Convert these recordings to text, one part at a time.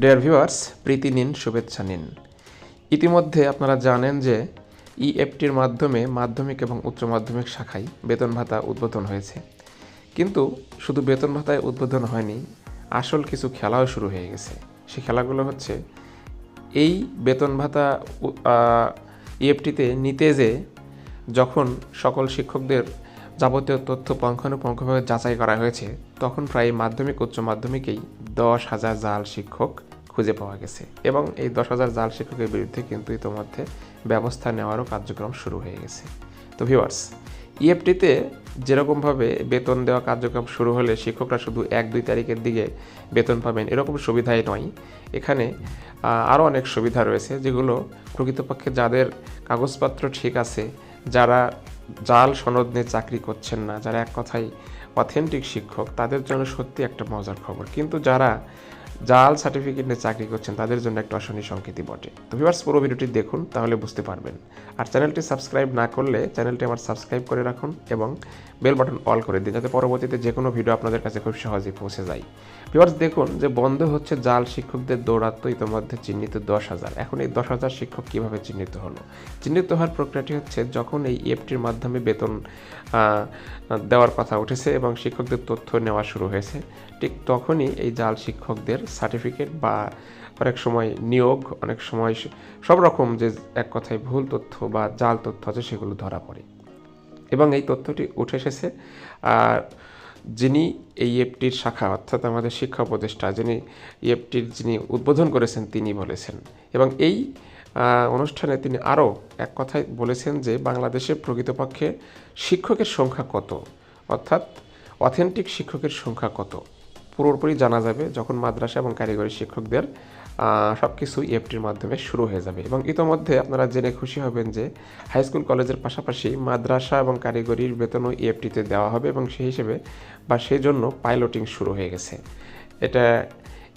Dear viewers প্রীতি নিন, শুভেচ্ছা নিন। ইতিমধ্যে আপনারা জানেন যে ইএফটির মাধ্যমে মাধ্যমিক এবং উচ্চ মাধ্যমিক শাখায় বেতন ভাতা উদ্বোধন হয়েছে। কিন্তু শুধু বেতন ভাতায় উদ্বোধন হয়নি, আসল কিছু খেলাও শুরু হয়ে গেছে। সেই খেলাগুলো হচ্ছে এই বেতন ভাতা ইএফটিতে নিতে যে যখন সকল শিক্ষকদের যাবতীয় তথ্য পুঙ্খানুপুঙ্খভাবে যাচাই করা হয়েছে, তখন প্রায় মাধ্যমিক, উচ্চ মাধ্যমিকেই দশ হাজার জাল শিক্ষক খুঁজে পাওয়া গেছে এবং এই দশ হাজার জাল শিক্ষকের বিরুদ্ধে কিন্তু ইতোমধ্যে ব্যবস্থা নেওয়ারও কার্যক্রম শুরু হয়ে গেছে। তো ভিউয়ার্স ইএফটিতে যেরকমভাবে বেতন দেওয়া কার্যক্রম শুরু হলে শিক্ষকরা শুধু এক দুই তারিখের দিকে বেতন পাবেন, এরকম সুবিধাই নয়। এখানে আরও অনেক সুবিধা রয়েছে যেগুলো প্রকৃতপক্ষে যাদের কাগজপত্র ঠিক আছে, যারা জাল সনদ নিয়ে চাকরি করছেন না, যারা এক কথায় অথেন্টিক শিক্ষক, তাদের জন্য সত্যি একটা মজার খবর। কিন্তু যারা জাল সার্টিফিকেট নিয়ে চাকরি করছেন, তাদের জন্য একটা অশনি সংকেতই বটে। তো ভিউয়ার্স পুরো ভিডিওটি দেখুন, তাহলে বুঝতে পারবেন। আর চ্যানেলটি সাবস্ক্রাইব না করলে চ্যানেলটি আমার সাবস্ক্রাইব করে রাখুন এবং বেল বাটন অল করে দিন, যাতে পরবর্তীতে যে কোনো ভিডিও আপনাদের কাছে খুব সহজেই পৌঁছে যায়। ভিউয়ার্স দেখুন যে বন্ধ হচ্ছে জাল শিক্ষকদের দৌরাত্ম, ইতিমধ্যে চিহ্নিত দশ হাজার। এখন এই দশ হাজার শিক্ষক কীভাবে চিহ্নিত হলো? চিহ্নিত হওয়ার প্রক্রিয়াটি হচ্ছে যখন এই ইএফটির মাধ্যমে বেতন দেওয়ার কথা উঠেছে এবং শিক্ষকদের তথ্য নেওয়া শুরু হয়েছে। ঠিক তখনই এই জাল শিক্ষকদের সার্টিফিকেট বা অনেক সময় নিয়োগ, অনেক সময় সব রকম যে এক কথায় ভুল তথ্য বা জাল তথ্য আছে সেগুলো ধরা পড়ে। এবং এই তথ্যটি উঠে এসেছে, আর যিনি এই এফটির শাখা, অর্থাৎ আমাদের শিক্ষা উপদেষ্টা, যিনি ইএফটির যিনি উদ্বোধন করেছেন, তিনি বলেছেন। এবং এই অনুষ্ঠানে তিনি আরও এক কথায় বলেছেন যে বাংলাদেশে প্রকৃতপক্ষে শিক্ষকের সংখ্যা কত? অর্থাৎ অথেন্টিক শিক্ষকের সংখ্যা কত? পুরোপুরি জানা যাবে যখন মাদ্রাসা এবং কারিগরি শিক্ষকদের সব কিছু ইএফটির মাধ্যমে শুরু হয়ে যাবে। এবং ইতোমধ্যে আপনারা জেনে খুশি হবেন যে হাই স্কুল কলেজের পাশাপাশি মাদ্রাসা এবং কারিগরির বেতনও ইএফটিতে দেওয়া হবে এবং সেই হিসেবে বা সেই জন্য পাইলটিং শুরু হয়ে গেছে। এটা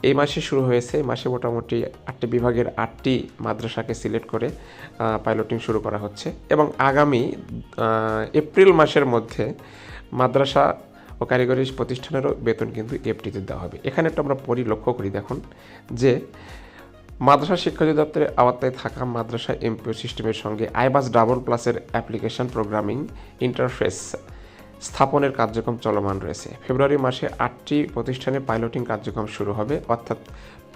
এই মাসে শুরু হয়েছে। মাসে মোটামুটি আটটি বিভাগের আটটি মাদ্রাসাকে সিলেক্ট করে পাইলটিং শুরু করা হচ্ছে। এবং আগামী এপ্রিল মাসের মধ্যে মাদ্রাসা ও কারিগরি প্রতিষ্ঠানেরও বেতন কিন্তু এফটিতে দেওয়া হবে। এখানে একটু আমরা পরি লক্ষ্য করি দেখুন যে মাদ্রাসা শিক্ষা অধিদপ্তরের আওতায় থাকা মাদ্রাসা এমপিও সিস্টেমের সঙ্গে আইবাস ডাবল প্লাসের অ্যাপ্লিকেশন প্রোগ্রামিং ইন্টারফেস স্থাপনের কার্যক্রম চলমান রয়েছে। ফেব্রুয়ারি মাসে আটটি প্রতিষ্ঠানে পাইলটিং কার্যক্রম শুরু হবে, অর্থাৎ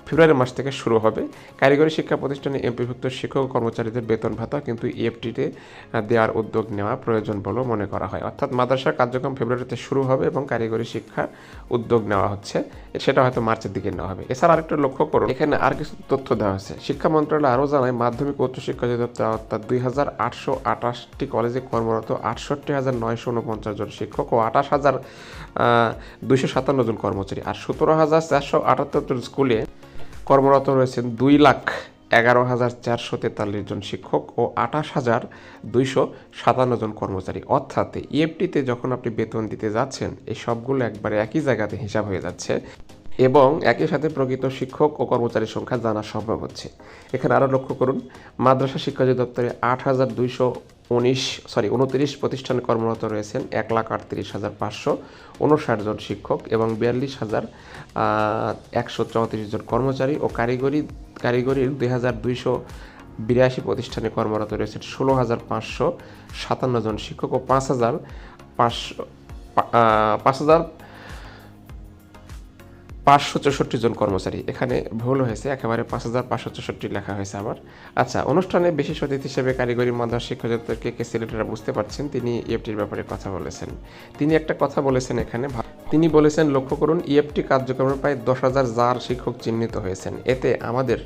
ফেব্রুয়ারি মাস থেকে শুরু হবে। কারিগরি শিক্ষা প্রতিষ্ঠানে এমপিভুক্ত শিক্ষক কর্মচারীদের বেতন ভাতা কিন্তু ইএফটিতে দেওয়ার উদ্যোগ নেওয়া প্রয়োজন বলেও মনে করা হয়। অর্থাৎ মাদ্রাসার কার্যক্রম ফেব্রুয়ারিতে শুরু হবে এবং কারিগরি শিক্ষার উদ্যোগ নেওয়া হচ্ছে। সেটা হয়তো মার্চের দিকে নেওয়া হবে। এছাড়া আরেকটু লক্ষ্য করুন, এখানে আর কিছু তথ্য দেওয়া হয়েছে। শিক্ষা মন্ত্রণালয় আরও জানায়, মাধ্যমিক উচ্চ শিক্ষা অধিদপ্তর অর্থাৎ দুই হাজার আটশো আঠাশটি কলেজে কর্মরত আটষট্টি হাজার নয়শো উনপঞ্চাশ জন শিক্ষক ও আঠাশ হাজার দুইশো সাতান্ন জন কর্মচারী। আর সতেরো হাজার চারশো আটাত্তর জন স্কুলে কর্মরত রয়েছেন দুই লাখ এগারো হাজার চারশো তেতাল্লিশ জন শিক্ষক ও আঠাশ হাজার দুইশো সাতান্ন জন কর্মচারী। অর্থাৎ ইএফটিতে যখন আপনি বেতন দিতে যাচ্ছেন, এই সবগুলো একবারে একই জায়গাতে হিসাব হয়ে যাচ্ছে। এবং একই সাথে প্রকৃত শিক্ষক ও কর্মচারীর সংখ্যা জানা সম্ভব হচ্ছে। এখানে আরও লক্ষ্য করুন, মাদ্রাসা শিক্ষা অধিদপ্তরে আট হাজার দুইশো উনিশ সরি উনত্রিশ প্রতিষ্ঠানে কর্মরত রয়েছেন, এক লাখ আটত্রিশ হাজার পাঁচশো উনষাট জন শিক্ষক এবং বিয়াল্লিশ হাজার একশো চৌত্রিশ জন কর্মচারী ও কারিগরি, কারিগরির দুই হাজার দুইশো বিরাশি প্রতিষ্ঠানে কর্মরত রয়েছেন, ষোলো হাজার পাঁচশো সাতান্ন জন শিক্ষক ও পাঁচ হাজার পাঁচশো পাঁচ হাজার পাঁচশো চৌষট্টি জন কর্মচারী। এখানে ভুল হয়েছে, একেবারে পাঁচ হাজার পাঁচশো চৌষট্টি লেখা হয়েছে আবার আচ্ছা অনুষ্ঠানে বিশেষ অতিথি হিসেবে কারিগরি, মাদ্রাসা শিক্ষকদের কে সিলেটেরা বুঝতে পারছেন, তিনি ইএফটির ব্যাপারে কথা বলেছেন। তিনি একটা কথা বলেছেন এখানে তিনি বলেছেন, লক্ষ্য করুন, ইএফটি কার্যক্রমের প্রায় দশ হাজার জার শিক্ষক চিহ্নিত হয়েছেন। এতে আমাদের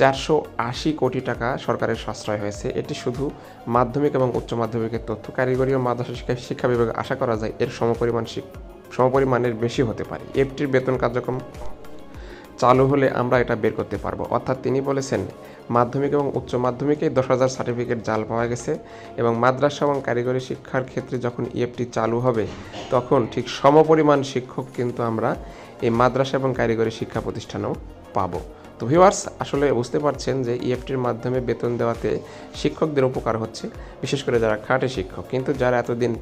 চারশো আশি কোটি টাকা সরকারের সাশ্রয় হয়েছে। এটি শুধু মাধ্যমিক এবং উচ্চ মাধ্যমিকের তথ্য। কারিগরি ও মাদ্রাসা শিক্ষা শিক্ষা বিভাগে আশা করা যায় এর সমপরিমাণ সমপরিমাণের বেশি হতে পারে। এফটির বেতন কার্যক্রম চালু হলে আমরা এটা বের করতে পারব। অর্থাৎ তিনি বলেছেন, মাধ্যমিক এবং উচ্চ মাধ্যমিকে দশ হাজার সার্টিফিকেট জাল পাওয়া গেছে এবং মাদ্রাসা এবং কারিগরি শিক্ষার ক্ষেত্রে যখন ইএফটি চালু হবে, তখন ঠিক সমপরিমাণ শিক্ষক কিন্তু আমরা এই মাদ্রাসা এবং কারিগরি শিক্ষা প্রতিষ্ঠানেও পাবো। তো ভিউয়ার্স আসলে বুঝতে পারছেন যে ইএফটির মাধ্যমে বেতন দেওয়াতে শিক্ষকদের উপকার হচ্ছে, বিশেষ করে যারা খাটে শিক্ষক। কিন্তু যারা এতদিন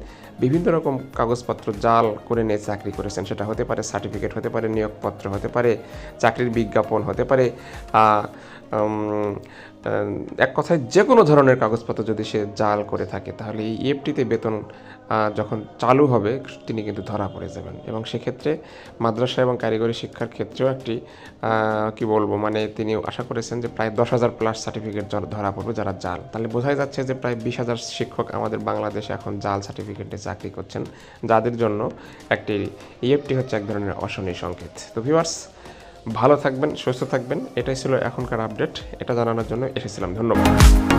বিভিন্ন রকম কাগজপত্র জাল করে নিয়ে চাকরি করেছেন, সেটা হতে পারে সার্টিফিকেট হতে পারে নিয়োগপত্র, হতে পারে চাকরির বিজ্ঞাপন, হতে পারে এক কথায় যে কোনো ধরনের কাগজপত্র যদি সে জাল করে থাকে, তাহলে এই ইএফটিতে বেতন যখন চালু হবে, তিনি কিন্তু ধরা পড়ে যাবেন। এবং সেক্ষেত্রে মাদ্রাসা এবং কারিগরি শিক্ষার ক্ষেত্রেও একটি কি বলব মানে তিনি আশা করেছেন যে প্রায় দশ হাজার প্লাস সার্টিফিকেট ধরা পড়বে যারা জাল। তাহলে বোঝাই যাচ্ছে যে প্রায় বিশ হাজার শিক্ষক আমাদের বাংলাদেশে এখন জাল সার্টিফিকেটে চাকরি করছেন, যাদের জন্য একটি ইএফটি হচ্ছে এক ধরনের অশনি সংকেত। তো ভিউয়ার্স ভালো থাকবেন সুস্থ থাকবেন। এটাই ছিল এখনকার আপডেট এটা জানানোর জন্য এসেছিলাম। ধন্যবাদ।